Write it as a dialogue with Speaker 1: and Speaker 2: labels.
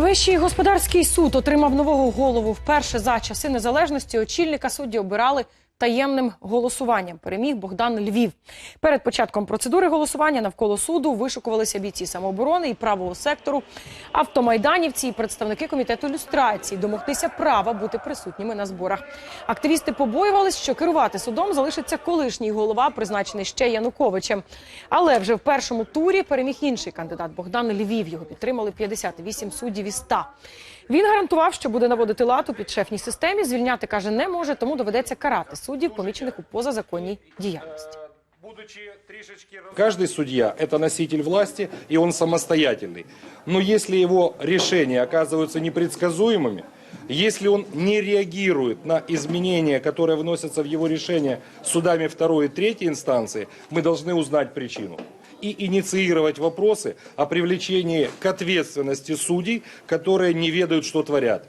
Speaker 1: Вищий господарський суд отримав нового голову. Вперше за часи незалежності очільника судді обирали таємним голосуванням. Переміг Богдан Львів. Перед початком процедури голосування навколо суду вишукувалися бійці самооборони і правого сектору, автомайданівці і представники комітету люстрації домогтися права бути присутніми на зборах. Активісти побоювались, що керувати судом залишиться колишній голова, призначений ще Януковичем. Але вже в першому турі переміг інший кандидат Богдан Львів. Його підтримали 58 суддів із 100. Він гарантував, що буде наводити лад у підшефній системі. Звільняти каже, не може, тому доведеться карати суддів, помічених у позазаконній діяльності.
Speaker 2: Будучи трішечки... Каждый судья – это носитель власти, и он самостоятельный. Но если его решения оказываются непредсказуемыми, если он не реагирует на изменения, которые вносятся в его решение судами второй и третьей инстанции, мы должны узнать причину и инициировать вопросы о привлечении к ответственности судей, которые не ведают, что творят.